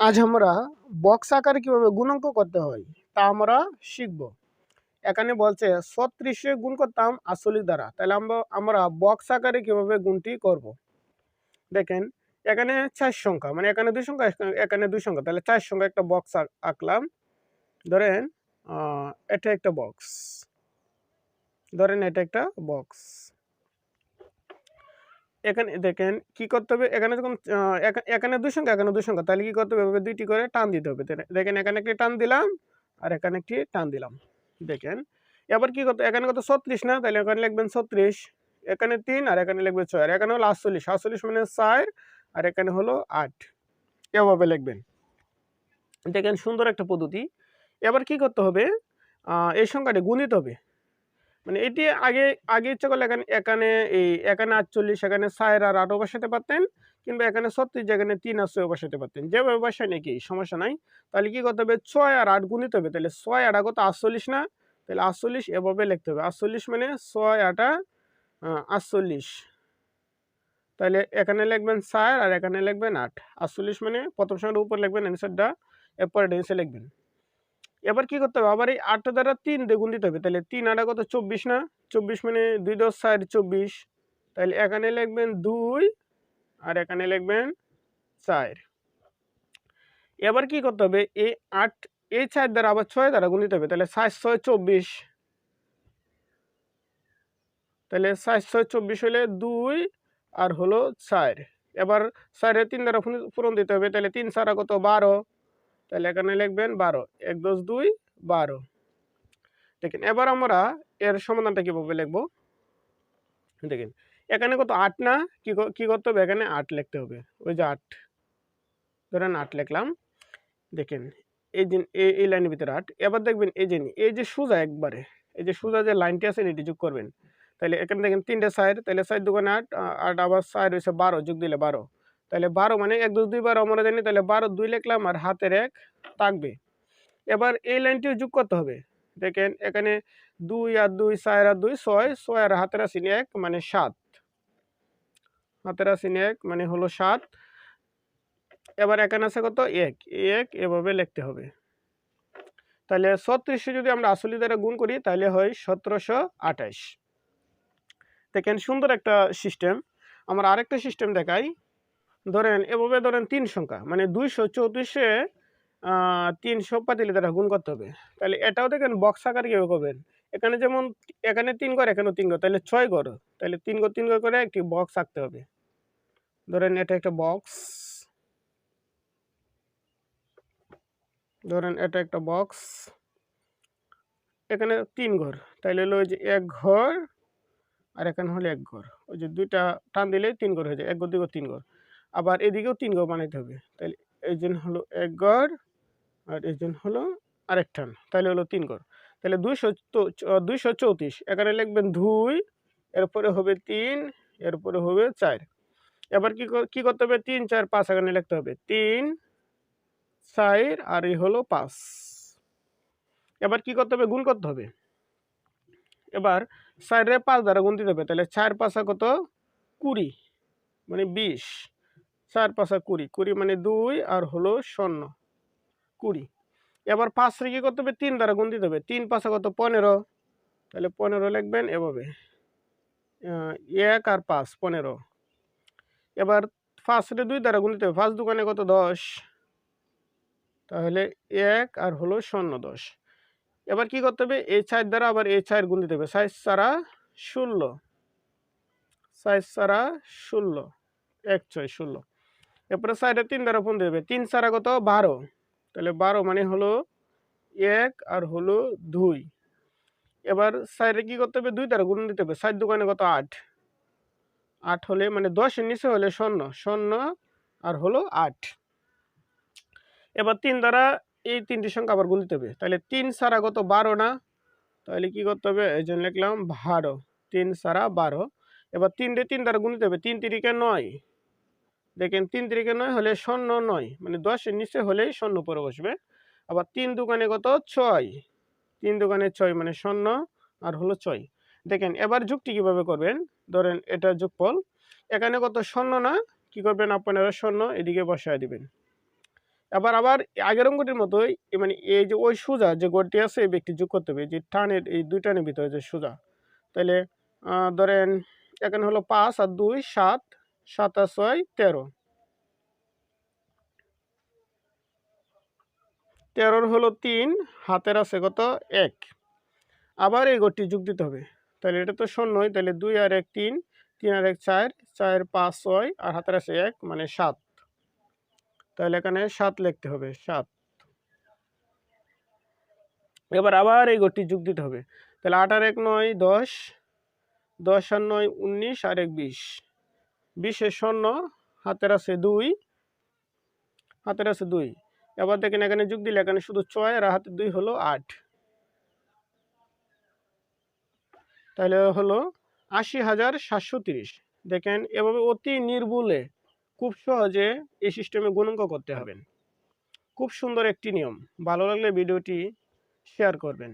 আজ আমরা বক্স আকারে কীভাবে গুণাঙ্ক করতে হয় তা আমরা শিখব। এখানে বলছে ছত্রিশে গুণ করতাম আসলিক দ্বারা। তাহলে আমরা আমরা বক্স আকারে কীভাবে গুণটি করব? দেখেন, এখানে চার সংখ্যা মানে এখানে দুই সংখ্যা, এখানে দুই সংখ্যা। তাহলে চার সংখ্যা একটা বক্স আঁকলাম। ধরেন এটা একটা বক্স ধরেন এটা একটা বক্স এখানে দেখেন কি করতে হবে? এখানে যখন এখানে দুই সংখ্যা, এখানে দুই সংখ্যা, তাহলে কি করতে হবে? এভাবে দুইটি করে টান দিতে হবে। দেখেন এখানে একটি টান দিলাম আর এখানে একটি টান দিলাম। দেখেন, এবার কি করতে, এখানে কত ছত্রিশ না? তাহলে এখানে লিখবেন ছত্রিশ, এখানে তিন আর এখানে লিখবেন ছয়, আর এখানে হলো আটচল্লিশ আটচল্লিশ মানে চার আর এখানে হলো আট। এভাবে লিখবেন। দেখেন সুন্দর একটা পদ্ধতি। এবার কি করতে হবে? এই সংখ্যাটি গুণিত হবে। মানে এটি আগে আগে ইচ্ছা করলে এখানে এখানে এই, এখানে আটচল্লিশ, এখানে ছয়ের আর আটও বসাতে পারতেন। কিংবা এখানে ছত্রিশ যেখানে তিন আর ছয় বসাতে পারতেন। যেভাবে বসায় নাকি সমস্যা নাই। তাহলে কি করতে হবে? ছয় আর আট গুণিত হবে। তাহলে ছয় আট কত? আটচল্লিশ না? তাহলে আটচল্লিশ এভাবে লিখতে হবে। আটচল্লিশ মানে ছয় আটা আটচল্লিশ। তাহলে এখানে লিখবেন চার আর এখানে লিখবেন আট। আটচল্লিশ মানে প্রথম সংখ্যার উপর লিখবেন অ্যান্সারটা এরপরে ডেন্সে লিখবেন। এবার কি করতে হবে? আবার এই আটটা দ্বারা তিন দিয়ে গুণ দিতে হবে। তাহলে তিন আটা কত? চব্বিশ না? চব্বিশ মানে দুই দশ চার চব্বিশ। তাহলে এখানে লিখবেন দুই আর এখানে লিখবেন চার। এবার কি করতে হবে? এই আট, এই চার দ্বারা আবার ছয় দ্বারা গুণ দিতে হবে। তাহলে সাত, ছয়, চব্বিশ। তাহলে সাত, ছয়, চব্বিশ হলে দুই আর হলো চার। এবার চারের তিন দ্বারা পূরণ দিতে হবে। তাহলে তিন সারা কত? বারো। তাহলে এখানে লিখবেন বারো। এক দশ দুই, বারো। দেখেন, এবার আমরা এর সমাধানটা কীভাবে লিখব? দেখেন, এখানে কত আট না? কী কী করতে হবে? এখানে আট লিখতে হবে। ওই যে আট। ধরেন আট লিখলাম। দেখেন, এই যে, এই- লাইনের ভিতরে আট। এবার দেখবেন, এই যে নি- এই যে সোজা একবারে, এই যে সোজা যে লাইনটি আছে, এটি যোগ করবেন। তাহলে এখানে দেখেন তিনটে সাইড, তাহলে সাইড দোকানে আট আট আবার সাইড হয়েছে বারো, যোগ দিলে বারো। তাহলে বারো মানে এক দশ দুই বারো আমরা জানি, তাহলে বারো, দুই লিখলাম আর হাতের এক থাকবে। এবার এই লাইনটিও যোগ করতে হবে। দেখেন, এখানে দুই আর দুই, চার আর দুই, ছয় ছয় আর হাতের আসিনি এক মানে সাত। হাতের আসিনি এক মানে হলো সাত। এবার এখানে আছে কত? এক। এক এভাবে লিখতে হবে। তাহলে ছত্রিশে যদি আমরা আসলি দ্বারা গুণ করি, তাহলে হয় সতেরোশো আঠাইশ দেখেন, সুন্দর একটা সিস্টেম আমরা আরেকটা সিস্টেম দেখাই। ধরেন, এভাবে ধরেন তিন সংখ্যা মানে দুইশো চৌত্রিশে তিনশো পাতিলি তারা গুণ করতে হবে। তাহলে এটাও দেখেন বক্স আকার কীভাবে করবেন? এখানে যেমন এখানে তিন ঘর, এখানেও তিন ঘর, তাহলে ছয় ঘর। তাহলে তিন ঘর তিন ঘর করে একটি বক্স আঁকতে হবে। ধরেন এটা একটা বক্স ধরেন এটা একটা বক্স এখানে তিন ঘর তাইলে হলো যে এক ঘর আর এখানে হলো এক ঘর। ওই যে দুইটা টান দিলে তিন ঘর হয়ে যায়, এক ঘর, দুই ঘর, তিন ঘর। আবার এদিকেও তিন গড় বানাইতে হবে। তাহলে এই জন্য হলো এক গড় আর এই জন্য হলো আরেক টান। তাহলে হলো তিন গড়। তাহলে দুইশো দুইশো চৌত্রিশ। এখানে লিখবেন দুই, এরপরে হবে তিন, এরপরে হবে চার। এবার কি কি করতে হবে? তিন, চার, পাঁচ এখানে লিখতে হবে। তিন, চার আর এই হলো পাঁচ। এবার কি করতে হবে? গুণ করতে হবে। এবার চারে পাঁচ দ্বারা গুণ দিতে হবে। তাহলে চার পাঁচা কত? কুড়ি মানে বিশ। চার পাঁচা কুড়ি কুড়ি মানে দুই আর হলো শূন্য, কুড়ি। এবার পাঁচ কি করতে হবে? তিন দ্বারা গুণ দিতে হবে। তিন পাঁচা কত? পনেরো। তাহলে পনেরো লিখবেন এভাবে। এক আর পাঁচ, পনেরো। এবার ফার্স্টে দুই দ্বারা গুণ দিতে হবে। ফার্স্ট দোকানে কত? দশ। তাহলে এক আর হলো শূন্য, দশ। এবার কি করতে হবে? এই চার দ্বারা আবার এই চার গুণ দিতে হবে। সাইজ সারা ষোলো। সাইজ সারা ষোলো। এক ছয় ষোলো। এরপরে সাইডে তিন দ্বারা ফোন দেবে। তিন ছাড়া কত বারো। তাহলে বারো মানে হলো এক আর হলো দুই। এবার সাইডে কি করতে হবে? দুই দ্বারা গুণ দিতে হবে। সাইড দোকানে কত? আট। আট হলে মানে দশের নিচে হলে শূন্য। শূন্য আর হলো আট। এবার তিন দ্বারা এই তিনটি সংখ্যা আবার গুণ দিতে হবে। তাহলে তিন সারা কত বারো না? তাহলে কি করতে হবে? এই জন্য লিখলাম বারো। তিন সারা বারো। এবার তিনটে তিন দ্বারা গুণ দিতে হবে। তিন তিরিকে নয়। দেখেন তিন তিরিকে নয় হলে শূন্য নয় মানে দশের নিচে হলেই শূন্য পরে বসবে। আবার তিন দোকানে কত? ছয়। তিন দোকানে ছয় মানে শূন্য, আর হলো ছয়। দেখেন, এবার যুক্তি কীভাবে করবেন? ধরেন এটা যোগফল। এখানে কত? শূন্য না? কি করবেন? আপনারা শূন্য এদিকে বসায় দিবেন। এবার আবার আগের অঙ্কটির মতোই মানে এই যে ওই সোজা যে গড়টি আছে, এই ব্যক্তি যোগ করতে হবে। যে টানের, এই দুই টানের ভিতরে যে সোজা। তাহলে ধরেন এখানে হলো পাঁচ আর দুই, সাত। সাত আর ছয় তেরো তেরোর হলো তিন, হাতের আছে কত? এক। আবার এই গড়টি যোগ দিতে হবে। তাহলে এটা তো শূন্যই, তাহলে দুই আর এক তিন তিন আর এক চার চার পাঁচ ছয়, আর হাতের আছে এক মানে সাত। তাহলে এখানে সাত লিখতে হবে, সাত। এবার আবার এই গড়টি যোগ দিতে হবে। তাহলে আট আর এক নয়, দশ। দশ আর নয়, উনিশ, আর এক বিশ। বিশের শূন্য হাতের আছে দুই, হাতের আছে দুই। এবার দেখেন এখানে যোগ দিলে এখানে শুধু ছয় আর হাতের দুই হলো আট। তাহলে হলো আশি হাজার সাতশো তিরিশ। দেখেন এভাবে অতি নির্ভুলে খুব সহজে এই সিস্টেমে গুণাঙ্ক করতে হবেন খুব সুন্দর একটি নিয়ম। ভালো লাগলে ভিডিওটি শেয়ার করবেন।